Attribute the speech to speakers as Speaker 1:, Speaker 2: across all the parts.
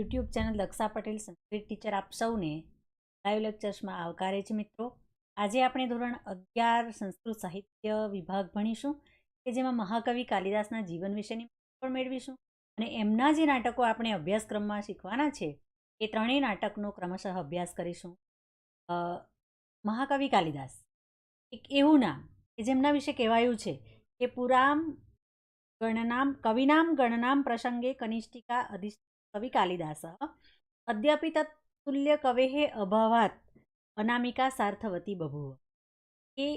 Speaker 1: YouTube channel Daksha Patel Sanskrit teacher આપ સૌને live લેક્ચર્સમાં આવકારે છે મિત્રો. આજે આપણે ધોરણ અગિયાર સંસ્કૃત સાહિત્ય વિભાગ ભણીશું, કે જેમાં મહાકવિ કાલિદાસના જીવન વિશેની પણ મેળવીશું અને એમના જે નાટકો આપણે અભ્યાસક્રમમાં શીખવાના છે, એ ત્રણેય નાટકનો ક્રમશઃ અભ્યાસ કરીશું. મહાકવિ કાલિદાસ. એક એવું નામ, કે જેમના વિશે કહેવાયું છે, કે પુરામ ગણનામ, કવિનામ ગણનામ પ્રસંગે કનિષ્ઠિકા અધિ કવિ કાલિદાસ અદ્યાપી તત્તુલ્ય કવેઃ અભાવાત અનામિકા સાર્થવતી બભુવ એ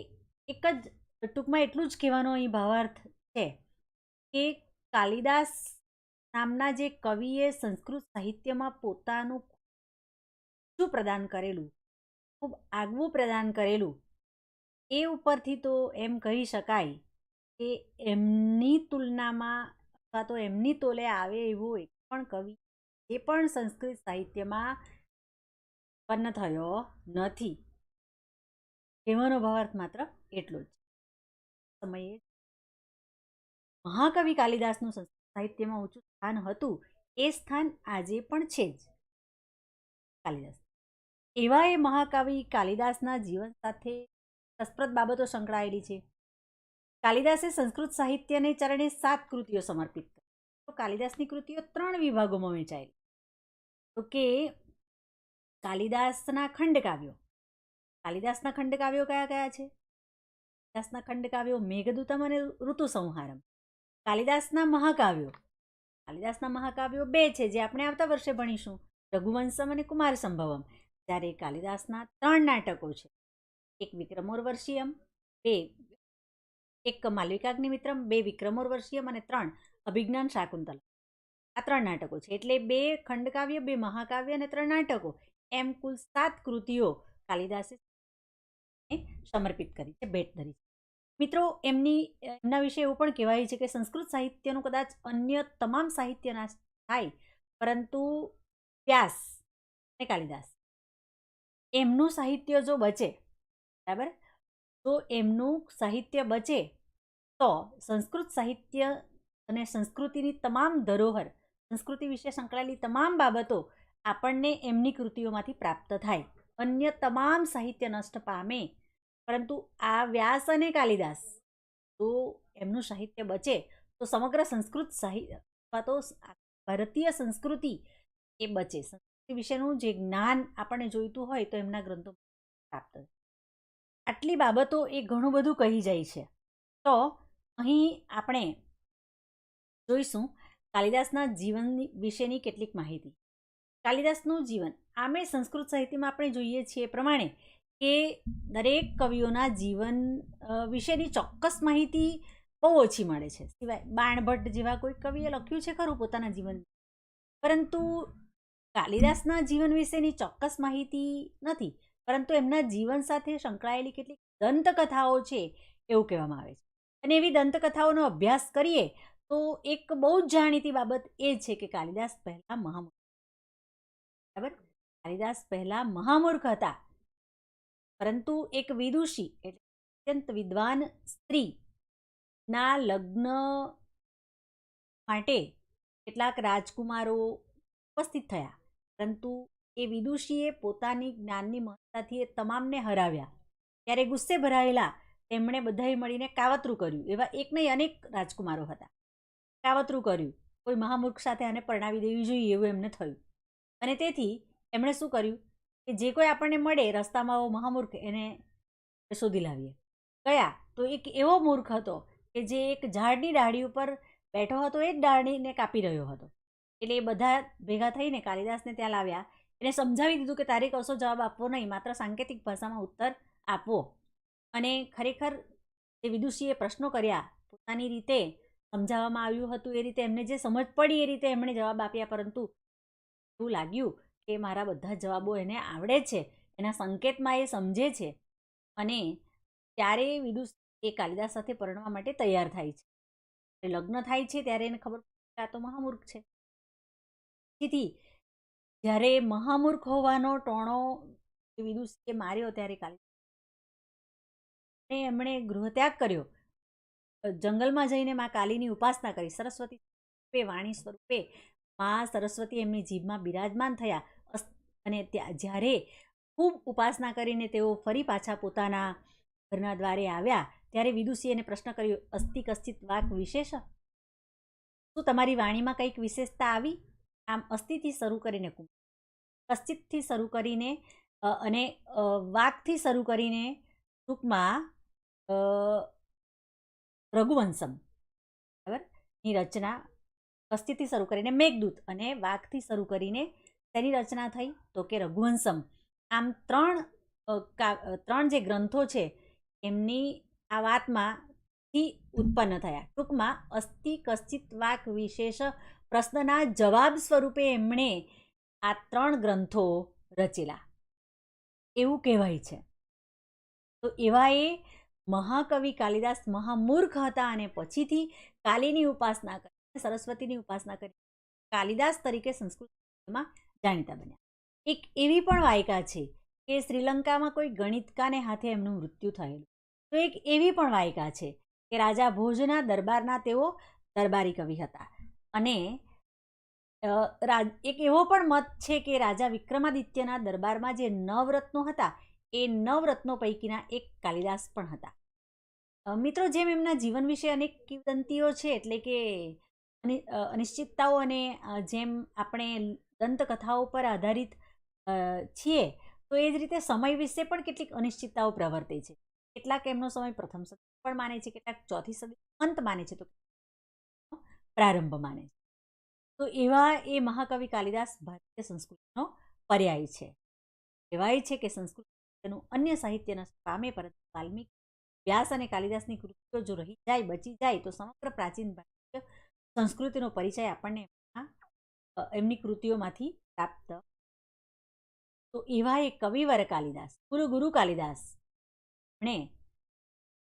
Speaker 1: એક જ ટૂંકમાં એટલું જ કહેવાનો અહીં ભાવાર્થ છે કે કાલિદાસ નામના જે કવિએ સંસ્કૃત સાહિત્યમાં પોતાનું શું પ્રદાન કરેલું, ખૂબ આગવું પ્રદાન કરેલું, એ ઉપરથી તો એમ કહી શકાય કે એમની તુલનામાં અથવા તો એમની તોલે આવે એવું એક પણ કવિ એ પણ સંસ્કૃત સાહિત્યમાં ઉત્પન્ન થયો નથી. કહેવાનો ભાવાર્થ માત્ર એટલો જ. સમયે મહાકવિ કાલિદાસનું સંસ્કૃત સાહિત્યમાં ઊંચું સ્થાન હતું. એ સ્થાન આજે પણ છે જ. કાલિદાસ. એવા એ મહાકવિ કાલિદાસના જીવન સાથે રસપ્રદ બાબતો સંકળાયેલી છે. કાલિદાસે સંસ્કૃત સાહિત્યને ચરણે સાત કૃતિઓ સમર્પિત કરી. કાલિદાસની કૃતિઓ ત્રણ વિભાગોમાં વહેંચાયેલી. તો કે કાલિદાસના ખંડકાવ્યો. કાલિદાસના ખંડકાવ્યો કયા કયા છે? કાલિદાસના ખંડકાવ્યો મેઘદૂતમ અને ઋતુ સંહારમ. કાલિદાસના મહાકાવ્યો. કાલિદાસના મહાકાવ્યો બે છે જે આપણે આવતા વર્ષે ભણીશું. રઘુવંશમ અને કુમાર સંભવમ જ્યારે કાલિદાસના ત્રણ નાટકો છે. એક વિક્રમોર્વર્ષીયમ, બે એક માલવિકાગ્નિમિત્રમ બે વિક્રમોર્વર્ષીયમ અને ત્રણ અભિજ્ઞાન શાકુંતલ આ ત્રણ નાટકો છે. એટલે બે ખંડકાવ્ય, બે મહાકાવ્ય અને ત્રણ નાટકો. એમ કુલ સાત કૃતિઓ કાલિદાસે સમર્પિત કરી છે, ભેટ ધરી છે. મિત્રો, એમની, એમના વિશે એવું પણ કહેવાય છે કે સંસ્કૃત સાહિત્યનું કદાચ અન્ય તમામ સાહિત્યના થાય, પરંતુ વ્યાસ અને કાલિદાસ. એમનું સાહિત્ય જો બચે, બરાબર? તો એમનું સાહિત્ય બચે, તો સંસ્કૃત સાહિત્ય અને સંસ્કૃતિની તમામ ધરોહર સંસ્કૃતિ વિશે સંકળાયેલી તમામ બાબતો આપણને એમની કૃતિઓમાંથી પ્રાપ્ત થાય. અન્ય તમામ સાહિત્ય નષ્ટ પામે, પરંતુ આ વ્યાસ અને કાલિદાસ જો એમનું સાહિત્ય બચે, તો સમગ્ર સંસ્કૃત સાહિત્ય અથવા તો ભારતીય સંસ્કૃતિ એ બચે. સંસ્કૃતિ વિશેનું જે જ્ઞાન આપણને જોઈતું હોય, તો એમના ગ્રંથો પ્રાપ્ત આટલી બાબતો એ ઘણું બધું કહી જાય છે. તો અહીં આપણે જોઈશું કાલિદાસના જીવન વિશેની કેટલીક માહિતી. કાલિદાસનું જીવન, આમે સંસ્કૃત સાહિત્યમાં આપણે જોઈએ છીએ પ્રમાણે કે દરેક કવિઓના જીવન વિશેની ચોક્કસ માહિતી બહુ ઓછી મળે છે. સિવાય બાણભટ્ટ જેવા કોઈ કવિએ લખ્યું છે ખરું પોતાના જીવન. પરંતુ કાલિદાસના જીવન વિશેની ચોક્કસ માહિતી નથી, પરંતુ એમના જીવન સાથે સંકળાયેલી કેટલીક દંતકથાઓ છે એવું કહેવામાં આવે છે. અને એવી દંતકથાઓનો અભ્યાસ કરીએ તો એક બહુ જ જાણીતી બાબત એ છે કે કાલિદાસ પહેલા મહામૂર્ખ બરાબર? કાલિદાસ પહેલા મહામૂર્ખ હતા. પરંતુ એક વિદુષી એટલે અત્યંત વિદ્વાન સ્ત્રીના લગ્ન માટે કેટલાક રાજકુમારો ઉપસ્થિત થયા. પરંતુ એ વિદુષીએ પોતાની જ્ઞાનની મહત્તાથી એ તમામને હરાવ્યા. ત્યારે ગુસ્સે ભરાયેલા તેમણે બધાએ મળીને કાવતરું કર્યું. એવા એક નહીં અનેક રાજકુમારો હતા. કાવતરું કર્યું. કોઈ મહામૂર્ખ સાથે આને પરણાવી દેવી જોઈએ એવું એમને થયું. અને તેથી એમણે શું કર્યું? કે જે કોઈ આપણને મળે રસ્તામાં આવો મહામૂર્ખ એને શોધી લાવીએ. ગયા તો એક એવો મૂર્ખ હતો કે જે એક ઝાડની ડાળી ઉપર બેઠો હતો, એ જ ડાળીને કાપી રહ્યો હતો. એટલે એ બધા ભેગા થઈને કાલિદાસને ત્યાં લાવ્યા. એને સમજાવી દીધું કે તારે કશો જવાબ આપવો નહીં, માત્ર સાંકેતિક ભાષામાં ઉત્તર આપવો અને ખરેખર જે વિદુષીએ પ્રશ્નો કર્યા, પોતાની રીતે સમજાવવામાં આવ્યું હતું એ રીતે એમને જે સમજ પડી એ રીતે એમણે જવાબ આપ્યા. પરંતુ એવું લાગ્યું કે મારા બધા જવાબો એને આવડે છે, એના સંકેતમાં એ સમજે છે અને ત્યારે વિદુષ એ કાલિદાસ સાથે પરણવા માટે તૈયાર થાય છે. લગ્ન થાય છે ત્યારે એને ખબર આ તો મહામૂર્ખ છે. તેથી જ્યારે મહામૂર્ખ હોવાનો ટોણો વિદુષે માર્યો ત્યારે કાલિદાસ એમણે ગૃહત્યાગ કર્યો. જંગલમાં જઈને મા કાલીની ઉપાસના કરી. સરસ્વતી સ્વરૂપે, વાણી સ્વરૂપે મા સરસ્વતી એમની જીભમાં બિરાજમાન થયા. અને ત્યાં, જ્યારે ખૂબ ઉપાસના કરીને તેઓ ફરી પાછા પોતાના ઘરના દ્વારે આવ્યા, ત્યારે વિદુષીએ એને પ્રશ્ન કર્યો અસ્થિક કશ્ચિત વાક વિશેષ? શું તમારી વાણીમાં કંઈક વિશેષતા આવી? આમ અસ્થિથી શરૂ કરીને કશ્ચિતથી શરૂ કરીને અને વાકથી શરૂ કરીને ટૂંકમાં રઘુવંશમ. બરાબર? ની રચના કશ્ચિતથી શરૂ કરીને મેઘદૂત અને વાઘથી શરૂ કરીને તેની રચના થઈ તો કે રઘુવંશમ. આમ ત્રણ ત્રણ જે ગ્રંથો છે એમની આ વાતમાં થી ઉત્પન્ન થયા. ટૂંકમાં અસ્થિ, કશ્ચિત, વાક વિશેષ પ્રશ્નના જવાબ સ્વરૂપે એમણે આ ત્રણ ગ્રંથો રચેલા. એવું કહેવાય છે. તો એવા એ મહાકવિ કાલિદાસ મહામૂર્ખ હતા અને પછીથી કાલીની ઉપાસના કરી, સરસ્વતીની ઉપાસના કરી, કાલિદાસ તરીકે સંસ્કૃતમાં જાણીતા બન્યા. એક એવી પણ વાયકા છે કે શ્રીલંકામાં કોઈ ગણિતકાને હાથે એમનું મૃત્યુ થયેલું. તો એક એવી પણ વાયકા છે કે રાજા ભોજના દરબારના તેઓ દરબારી કવિ હતા. અને એક એવો પણ મત છે કે રાજા વિક્રમાદિત્યના દરબારમાં જે નવરત્નો હતા એ નવરત્નો પૈકીના એક કાલિદાસ પણ હતા. મિત્રો, જેમ એમના જીવન વિશે અનેક કિંવદંતીઓ છે, એટલે કે અનિશ્ચિતતાઓ અને જેમ આપણે દંતકથાઓ પર આધારિત છીએ, તો એ જ રીતે સમય વિશે પણ કેટલીક અનિશ્ચિતતાઓ પ્રવર્તે છે. કેટલાક એમનો સમય પ્રથમ સદી પણ માને છે, કેટલાક ચોથી સદી અંત માને છે, તો પ્રારંભ માને છે. તો એવા એ મહાકવિ કાલિદાસ ભારતીય સંસ્કૃતિનો પર્યાય છે. કહેવાય છે કે સંસ્કૃત તેનું અન્ય સાહિત્ય નષ્ટ પામે પરંતુ વાલ્મીક વ્યાસ અને કાલિદાસની કૃતિઓ જો રહી જાય, બચી જાય, તો સમગ્ર પ્રાચીન ભારતીય સંસ્કૃતિનો પરિચય આપણને એમની કૃતિઓમાંથી પ્રાપ્ત તો એવા એક કવિવર કાલિદાસ, ગુરુ ગુરુ કાલિદાસ એમણે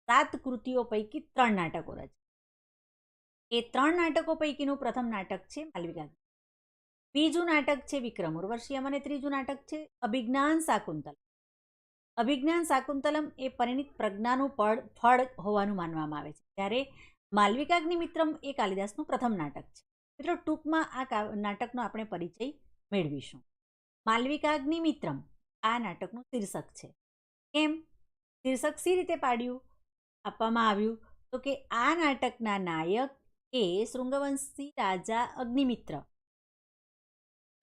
Speaker 1: સાત કૃતિઓ પૈકી ત્રણ નાટકો રચ્યા. એ ત્રણ નાટકો પૈકીનું પ્રથમ નાટક છે માલવિકા બીજું નાટક છે વિક્રમ ઉર્વશિયમ અને ત્રીજું નાટક છે અભિજ્ઞાન શાકુંતલમ અભિજ્ઞાન શાકુંતલમ એ પરિણિત પ્રજ્ઞાનું પળ, ફળ હોવાનું માનવામાં આવે છે. જ્યારે માલવિકાગ્નિમિત્રમ એ કાલિદાસનું પ્રથમ નાટક છે. મિત્રો, ટૂંકમાં આ નાટકનો આપણે પરિચય મેળવીશું. માલવિકાગ્નિમિત્રમ આ નાટકનું શીર્ષક છે. કેમ? શીર્ષક સી રીતે પાડ્યું? આપવામાં આવ્યું તો કે આ નાટકના નાયક એ શૃંગવંશી રાજા અગ્નિમિત્ર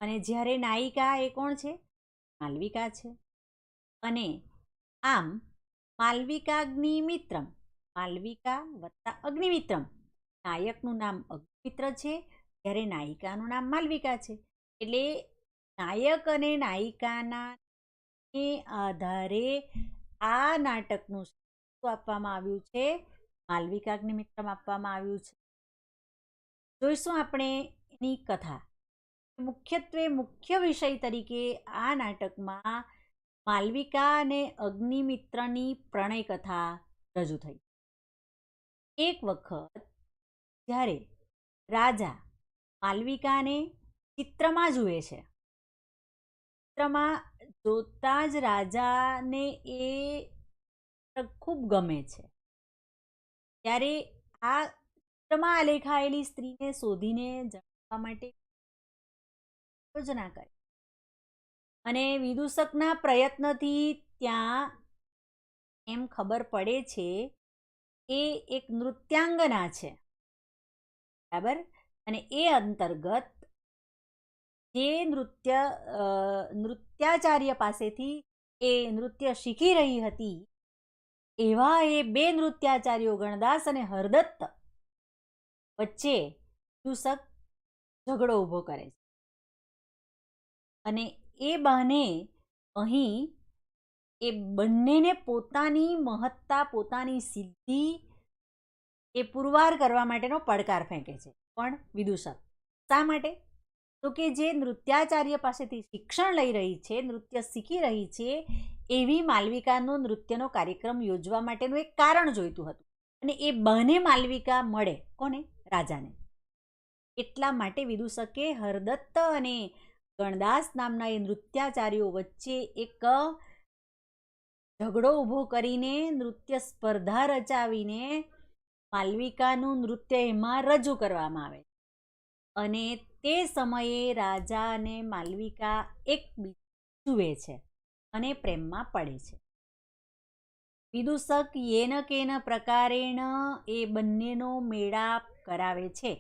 Speaker 1: અને જ્યારે નાયિકા એ કોણ છે? માલવિકા છે. અને આમ માલવિકા અગ્નિમિત્રમ માલવિકા વત્તા અગ્નિમિત્રમ. નાયકનું નામ અગ્નિમિત્ર છે, જ્યારે નાયિકાનું નામ માલવિકા છે. એટલે નાયક અને નાયિકાના આધારે આ નાટકનું શું આપવામાં આવ્યું છે? માલવિકાગ્નિમિત્રમ આપવામાં આવ્યું છે. જોઈશું આપણે એની કથા. મુખ્યત્વે મુખ્ય વિષય તરીકે આ નાટકમાં માલવિકા અને અગ્નિમિત્રની પ્રણય કથા રજૂ થઈ. એક વખત જ્યારે રાજા માલવિકાને ચિત્રમાં જુએ છે, ચિત્રમાં જોતા જ રાજાને એ ખૂબ ગમે છે. ત્યારે આ ચિત્રમાં આલેખાયેલી સ્ત્રીને શોધીને જણાવવા માટે યોજના કરી. અને વિદૂષકના પ્રયત્નથી ત્યાં એમ ખબર પડે છે, એ એક નૃત્યાંગના છે. બરાબર? અને એ અંતર્ગત જે નૃત્ય નૃત્યાચાર્ય પાસેથી એ નૃત્ય શીખી રહી હતી, એવા એ બે નૃત્યાચાર્યો ગણદાસ અને હરદત્ત વચ્ચે ચૂસક ઝઘડો ઊભો કરે છે. અને એ બહાને અહીં એ બંનેને પોતાની મહત્તા, પોતાની સિદ્ધિ એ પુરવાર કરવા માટેનો પડકાર ફેંકે છે. પણ વિદુષક, શા માટે? તો કે જે નૃત્યાચાર્ય પાસેથી શિક્ષણ લઈ રહી છે, નૃત્ય શીખી રહી છે, એવી માલવિકાનો નૃત્યનો કાર્યક્રમ યોજવા માટેનું એક કારણ જોઈતું હતું. અને એ બંને માલવિકા મળે કોને? રાજાને. એટલા માટે વિદુષકે હરદત્ત અને ગણદાસ નામના એ નૃત્યાચાર્યો વચ્ચે એક ઝઘડો ઊભો કરીને નૃત્ય સ્પર્ધા રચાવીને માલવિકાનું નૃત્ય એમાં રજૂ કરવામાં આવે અને તે સમયે રાજા અને માલવિકા એકબીજા જુએ છે અને પ્રેમમાં પડે છે. વિદૂષક યેન કેન પ્રકારેણ એ બંનેનો મેળાપ કરાવે છે.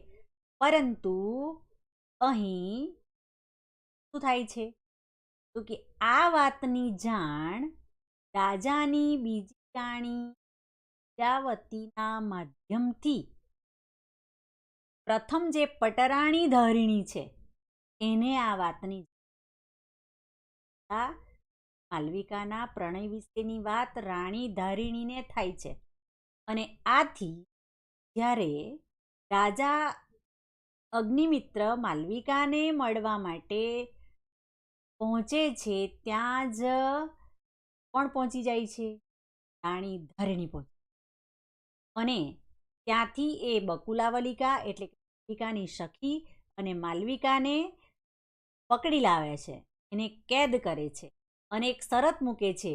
Speaker 1: પરંતુ અહીં શું થાય છે? તો કે આ વાતની જાણ રાજાની બીજી રાણી પ્રજાવતીના માધ્યમથી પ્રથમ જે પટરાણી ધારિણી છે, એને આ વાતની માલવિકાના પ્રણય વિશેની વાત રાણી ધારિણીને થાય છે. અને આથી જ્યારે રાજા અગ્નિમિત્ર માલવિકાને મળવા માટે પહોંચે છે, ત્યાં જ કોણ પહોંચી જાય છે? રાણી ધરણી પહોંચે. અને ત્યાંથી એ બકુલાવલિકા એટલે માલવિકાની સખી અને માલવિકાને પકડી લાવે છે. એને કેદ કરે છે અને એક શરત મૂકે છે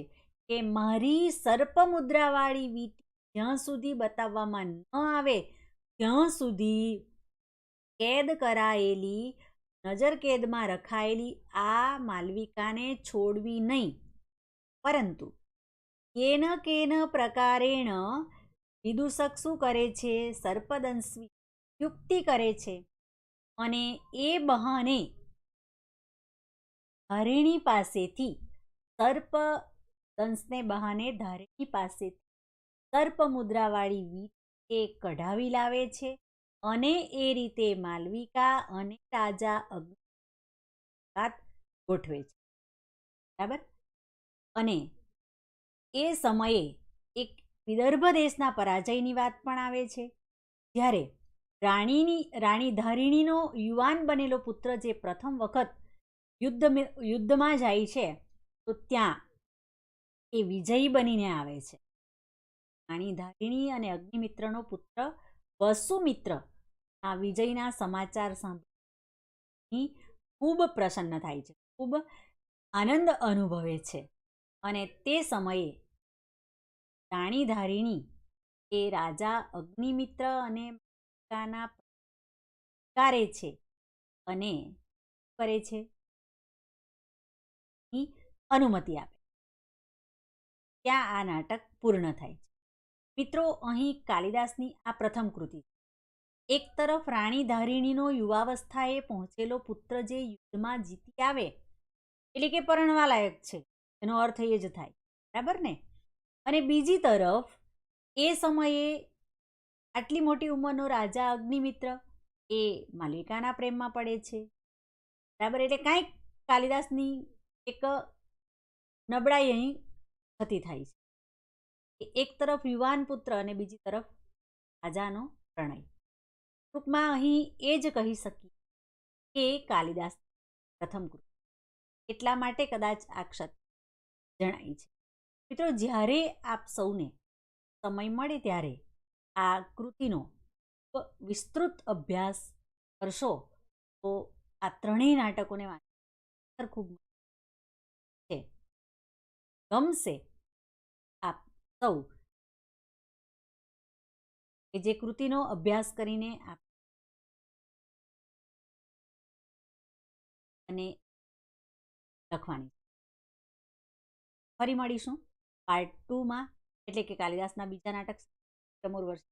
Speaker 1: કે મારી સર્પમુદ્રાવાળી વીટી જ્યાં સુધી બતાવવામાં ન આવે, ત્યાં સુધી કેદ કરાયેલી નજર કેદમાં રખાયેલી આ માલવિકાને છોડવી નહીં. પરંતુ કેન કેન પ્રકારેણ વિદૂષક શું કરે છે? સર્પદંશી યુક્તિ કરે છે. અને એ બહાને હરિણી પાસેથી સર્પ દંશને બહાને ધારિણી પાસેથી સર્પ મુદ્રાવાળી વીટ એ કઢાવી લાવે છે. અને એ રીતે માલવિકા અને રાજા અગ્નિ ગોઠવે છે. બરાબર? અને એ સમયે એક વિદર્ભ દેશના પરાજયની વાત પણ આવે છે. જ્યારે રાણીની રાણી ધારિણીનો યુવાન બનેલો પુત્ર જે પ્રથમ વખત યુદ્ધ યુદ્ધમાં જાય છે, તો ત્યાં એ વિજયી બનીને આવે છે. રાણી ધારિણી અને અગ્નિમિત્રનો પુત્ર વસુમિત્ર આ વિજયના સમાચાર સાંભળી ખૂબ પ્રસન્ન થાય છે, ખૂબ આનંદ અનુભવે છે. અને તે સમયે રાણી ધારિણી એ રાજા અગ્નિમિત્ર અને કારે છે અને કરે છે અનુમતિ આપે. ત્યાં આ નાટક પૂર્ણ થાય છે. મિત્રો, અહીં કાલિદાસની આ પ્રથમ કૃતિ એક તરફ રાણી ધારિણીનો યુવાવસ્થાએ પહોંચેલો પુત્ર જે યુદ્ધમાં જીતી આવે, એટલે કે પરણવા લાયક છે, એનો અર્થ એ જ થાય, બરાબર ને? અને બીજી તરફ, એ સમયે આટલી મોટી ઉંમરનો રાજા અગ્નિમિત્ર, એ માલિકાના પ્રેમમાં પડે છે, બરાબર? એટલે કાંઈક કાલિદાસની એક નબળાઈ અહીં થતી થાય છે. એક તરફ યુવાન પુત્ર અને બીજી તરફ રાજાનો પ્રણય. ટૂંકમાં અહીં એ જ કહી શકીએ કે કાલિદાસ પ્રથમ કૃતિ એટલા માટે કદાચ આ ક્ષત જણાય છે. મિત્રો, જ્યારે આપ સૌને સમય મળે ત્યારે આ કૃતિનો વિસ્તૃત અભ્યાસ કરશો, તો આ ત્રણેય નાટકોને વાંચવા ખૂબ છે ગમશે આપ સૌ. કે જે કૃતિનો અભ્યાસ કરીને આપ અને લખવાની ફરી મળીશું. પાર્ટ ટુમાં એટલે કે કાલિદાસના બીજા નાટક પ્રમોર વર્ષ